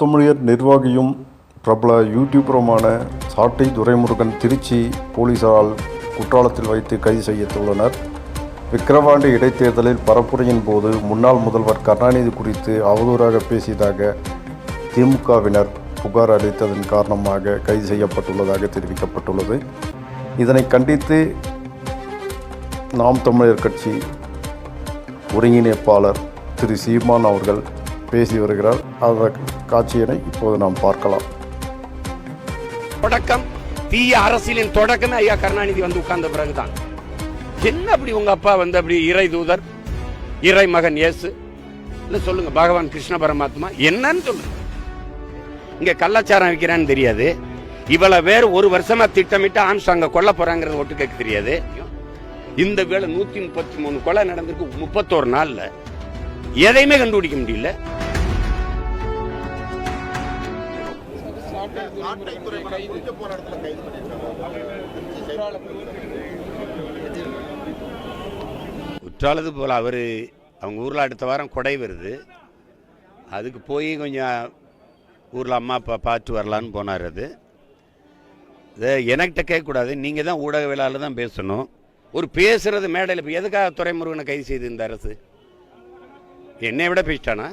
தமிழர் நிர்வாகியும் பிரபல யூடியூபருமான சாட்டை துரைமுருகன் திருச்சி போலீசாரால் குற்றாலத்தில் வைத்து கைது செய்யத்துள்ளனர். விக்கிரவாண்டி இடைத்தேர்தலில் பரப்புரையின் போது முன்னாள் முதல்வர் கருணாநிதி குறித்து அவதூறாக பேசியதாக திமுகவினர் புகார் அளித்ததன் காரணமாக கைது செய்யப்பட்டுள்ளதாக தெரிவிக்கப்பட்டுள்ளது. இதனை கண்டித்து நாம் தமிழர் கட்சி ஒருங்கிணைப்பாளர் திரு சீமான் அவர்கள் பேசி வருகிறார். அந்த காட்சியினை இப்போது நாம் பார்க்கலாம். தொடக்கம் தீய அரசியலின் தொடக்கமே ஐயா கருணாநிதி வந்து உட்கார்ந்த பிறகுதான். என்ன அப்படி உங்க அப்பா வந்து அப்படி இறை தூதர் இறை மகன் இயேசு? சொல்லுங்க பகவான் கிருஷ்ண பரமாத்மா என்னன்னு சொல்லுங்க. இங்க கள்ளச்சாரம் வைக்கிறான்னு தெரியாது. இவ்வளவு பேர் ஒரு வருஷமா திட்டமிட்டு அங்க கொல்ல போறாங்கிறது ஒட்டு கேட்க தெரியாது. இந்த வேலை நூத்தி முப்பத்தி மூணு கொலை நடந்திருக்கு முப்பத்தோரு நாள்ல. எதையுமே கண்டுபிடிக்க முடியல. குற்றாலது போல் அவர் அவங்க ஊரில் அடுத்த வாரம் கொடை வருது. அதுக்கு போய் கொஞ்சம் ஊரில் அம்மா அப்பா பார்த்து வரலான்னு போனார் அது. இதை எனக்கிட்ட கேட்கக்கூடாது. நீங்கள் தான் ஊடகவியலாளர் தான் பேசணும். ஒரு பேசுறது மேடையில் இப்போ எதுக்காக துறைமுருகனை கைது செய்து இந்த அரசு? என்னை விட பேசிட்டானா?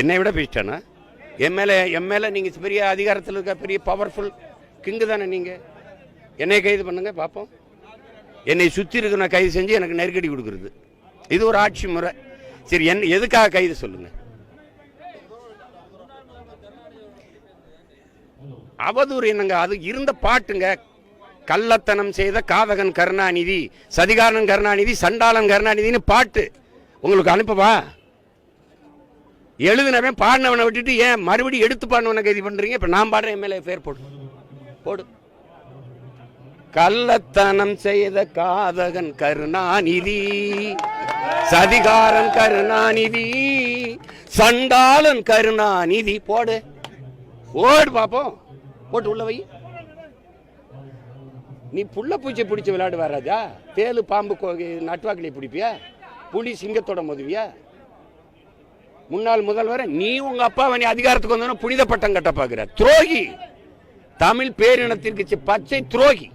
என்னை விட பேசிட்டானா? என் மேலே என் மேலே நீங்கள் பெரிய அதிகாரத்தில் இருக்க பெரிய பவர்ஃபுல் கிங்கு தானே நீங்கள் என்னை கைது பண்ணுங்க பார்ப்போம். என்னை சுற்றி இருக்கிற கைது செஞ்சு எனக்கு நெருக்கடி கொடுக்குறது. இது ஒரு ஆட்சி முறை. சரி என் எதுக்காக கைது சொல்லுங்கள் அவதூறு என்னங்க? அது இருந்த பாட்டுங்க. கள்ளத்தனம் செய்த காதகன் கருணாநிதி சதிகாரன் கருணாநிதி சண்டாளன் கருணாநிதின்னு பாட்டு. உங்களுக்கு அனுப்பவா? எழுதினவன் பாடினவனை விட்டுட்டு ஏன் மறுபடியும் எடுத்து பாடினவனை கைது பண்ணுறீங்க இப்போ நான் பாடுறேன் எம்எல்ஏ பேர் போடு. போடு. கள்ளத்தனம் செய்த காதகன் கருணாநிதி சதிகாரன் கருணாநிதி சண்டாளன் கருணாநிதி. போடு. ஓடு பாப்போம். போட்டு உள்ள வை. நீ புள்ள பூச்சி பிடிச்ச விளையாடு வராதா தேலு பாம்பு கோ- நட்டுவாக்கிலே பிடிப்பியா? புலி சிங்கத்தோட மதுவியா? முன்னாள் முதல்வர் நீ உங்க அப்பாவை நீ அதிகாரத்துக்கு வந்தோன்னா புனித பட்டம் கட்ட பார்க்கிற. துரோகி. தமிழ் பேரினத்திற்கு பச்சை துரோகி.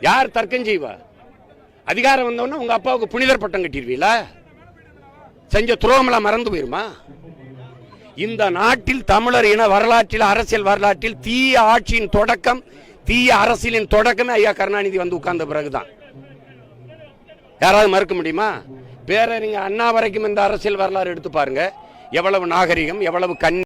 யார் தர்க்கம் செய்வா? அதிகாரம் வந்தவொடனே உங்க அப்பாவுக்கு புனிதர் பட்டம் கட்டிடுவீங்களா செஞ்ச துரோகமெல்லாம் மறந்து போயிருமா? இந்த நாட்டில் தமிழர் இன வரலாற்றில் அரசியல் வரலாற்றில் தீய ஆட்சியின் தொடக்கம் தீய அரசியலின் தொடக்கமே ஐயா கருணாநிதி வந்து உட்கார்ந்த பிறகுதான். யாராவது மறுக்க முடியுமா? பேரறிஞர் அண்ணா வரைக்கும் இந்த அரசியல் வரலாறு எடுத்து பாருங்க. எவ்வளவு நாகரிகம் எவ்வளவு கண்